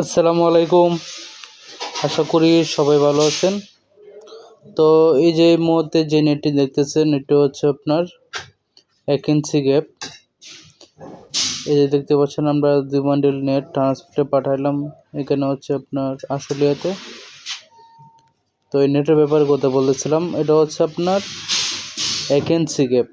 আসসালামু আলাইকুম। আশা করি সবাই ভালো আছেন। তো এই যে মুহূর্তে যে নেটটি দেখতেছেন, এটি হচ্ছে আপনার এক ইঞ্চি গ্যাপ। এই যে দেখতে পাচ্ছেন, আমরা দুই বান্ডিল নেট ট্রান্সপোর্টে পাঠাইলাম। এখানে হচ্ছে আপনার আশুলিয়াতে। তো এই নেটের ব্যাপারে কথা বলেছিলাম। এটা হচ্ছে আপনার এক ইঞ্চি গ্যাপ।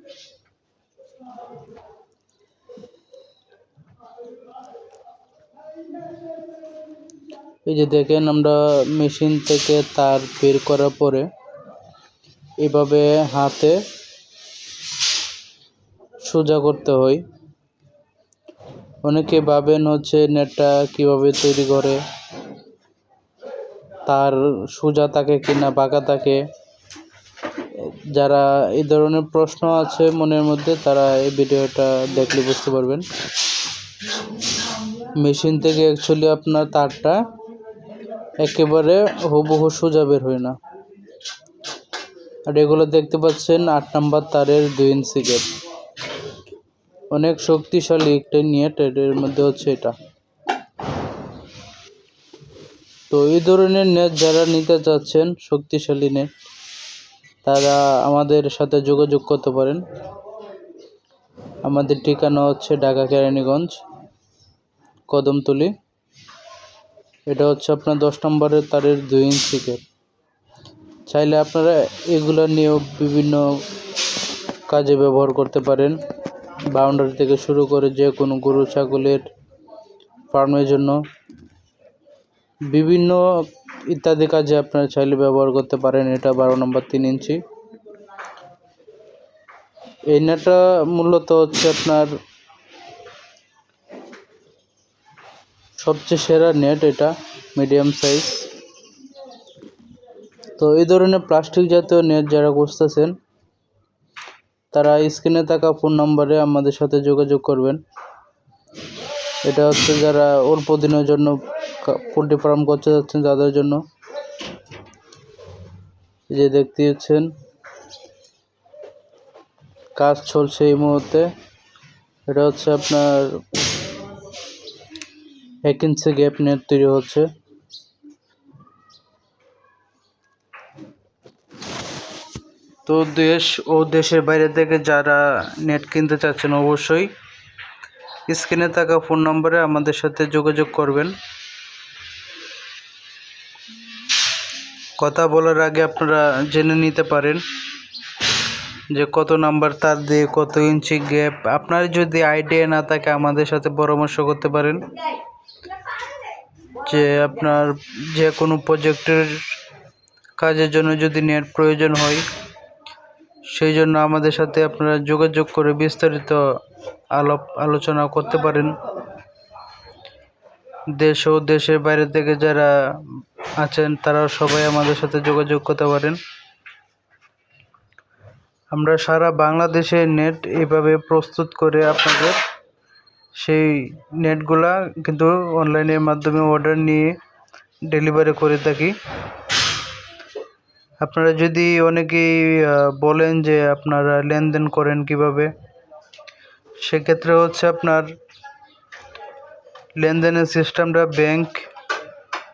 এই যে দেখেন আমরা মেশিন থেকে তার বের করার পরে এভাবে হাতে সোজা করতে হয়। অনেকে ভাবেন হচ্ছে নেটটা কীভাবে তৈরি করে, তার সোজা থাকে কিনা, বাঁকা থাকে। যারা এই ধরনের প্রশ্ন আছে মনের মধ্যে, তারা এই ভিডিওটা দেখলে বুঝতে পারবেন। মেশিন থেকে অ্যাকচুয়ালি আপনার তারটা একেবারে হুবহু সোজা বের হয় না। আর এগুলো দেখতে পাচ্ছেন, আট নাম্বার তারের দুই ইঞ্চি গ্যাপ অনেক শক্তিশালী একটা নেট এর মধ্যে হচ্ছে এটা। তো এই ধরনের নেট যারা নিতে চাচ্ছেন, শক্তিশালী নেট তারা আমাদের সাথে যোগাযোগ করতে পারেন। আমাদের ঠিকানা হচ্ছে ঢাকা কেরানীগঞ্জ, কদমতলি। এটা হচ্ছে আপনার দশ নম্বরের তারের দুই ইঞ্চি গ্যাপ চাইলে আপনারা এগুলো নিয়েও বিভিন্ন কাজে ব্যবহার করতে পারেন। বাউন্ডারি থেকে শুরু করে যে কোনো গরু, ছাগলের ফার্মের জন্য বিভিন্ন ইত্যাদি কাজে আপনারা চাইলে ব্যবহার করতে পারেন। এটা বারো নম্বর তিন ইঞ্চি এই নেটটা মূলত হচ্ছে আপনার সবচেয়ে সেরা নেট এটা মিডিয়াম সাইজ তো এই ধরনের প্লাস্টিক জাতীয় নেট যারা খুঁজতেছেন, তারা স্ক্রিনে থাকা ফোন নম্বরে আমাদের সাথে যোগাযোগ করবেন। এটা হচ্ছে যারা অল্প দিনের জন্য পোলট্রি ফার্ম করতে যাচ্ছেন, তাদের জন্য। যে দেখতে পাচ্ছেন, কাজ চলছে এই মুহূর্তে। এটা হচ্ছে আপনার এক ইঞ্চি গ্যাপ নেট তৈরি হচ্ছে। তো দেশ ও দেশের বাইরে থেকে যারা নেট কিনতে চাচ্ছেন অবশ্যই স্ক্রিনে থাকা ফোন নম্বরে আমাদের সাথে যোগাযোগ করবেন। কথা বলার আগে আপনারা জেনে নিতে পারেন যে কত নাম্বার তার দিয়ে কত ইঞ্চি গ্যাপ আপনার যদি আইডিয়া না থাকে আমাদের সাথে পরামর্শ করতে পারেন। যে আপনার যে কোনো প্রজেক্টের কাজের জন্য যদি নেট প্রয়োজন হয়, সেই জন্য আমাদের সাথে আপনারা যোগাযোগ করে বিস্তারিত আলাপ আলোচনা করতে পারেন। দেশ ও দেশের বাইরে থেকে যারা আছেন তারা সবাই আমাদের সাথে যোগাযোগ করতে পারেন। আমরা সারা বাংলাদেশে নেট এভাবে প্রস্তুত করে আপনাদের সেই নেটগুলা কিন্তু অনলাইনের মাধ্যমে অর্ডার নিয়ে ডেলিভারি করে থাকি। আপনারা যদি অনেকেই বলেন যে আপনারা লেনদেন করেন কীভাবে, সেক্ষেত্রে হচ্ছে আপনার লেনদেনের সিস্টেমটা ব্যাংক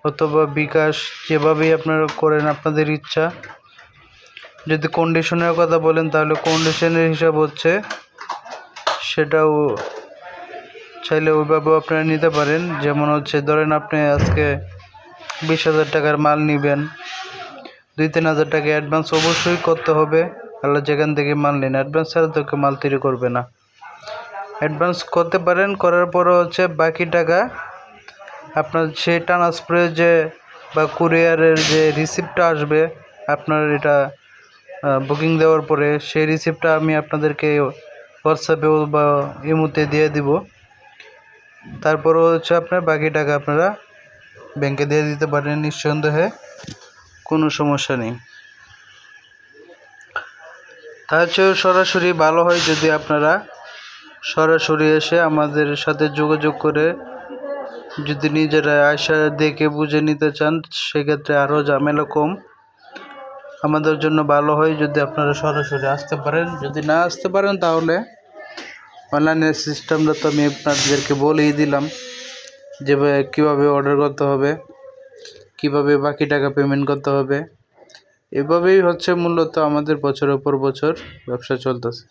অথবা বিকাশ যেভাবেই আপনারা করেন আপনাদের ইচ্ছা। যদি কন্ডিশনের কথা বলেন তাহলে কন্ডিশনের হিসাব হচ্ছে সেটাও চাইলে ওইভাবেও আপনারা নিতে পারেন। যেমন হচ্ছে, ধরেন আপনি আজকে বিশ হাজার টাকার মাল নেবেন। দুই, তিন হাজার টাকা অ্যাডভান্স অবশ্যই করতে হবে। আল্লাহ যেখান থেকে মাল নিন অ্যাডভান্স ছাড়া তোকে মাল তৈরি করবে না। অ্যাডভান্স করতে পারেন, করার পরে হচ্ছে বাকি টাকা আপনার সেই ট্রান্সফারে যে বা কুরিয়ারের যে রিসিপ্টটা আসবে, আপনার এটা বুকিং দেওয়ার পরে সেই রিসিপ্টটা আমি আপনাদেরকে হোয়াটসঅ্যাপে বা ইমোতে দিয়ে দিব। তারপরও হচ্ছে আপনার বাকি টাকা আপনারা ব্যাংকে দিয়ে দিতে পারেন নিঃসন্দেহে, কোনো সমস্যা নেই। তার চেয়েও সরাসরি ভালো হয় যদি আপনারা সরাসরি এসে আমাদের সাথে যোগাযোগ করে যদি নিজেরা আশা দেখে বুঝে নিতে চান, সেক্ষেত্রে আরও ঝামেলা কম। আমাদের জন্য ভালো হয় যদি আপনারা সরাসরি আসতে পারেন। যদি না আসতে পারেন তাহলে অনলাইনের সিস্টেমটা তো আমি আপনাদেরকে বলেই দিলাম যে কীভাবে অর্ডার করতে হবে, কীভাবে বাকি টাকা পেমেন্ট করতে হবে। এভাবেই হচ্ছে মূলত আমাদের বছরের পর বছর ব্যবসা চলতেছে।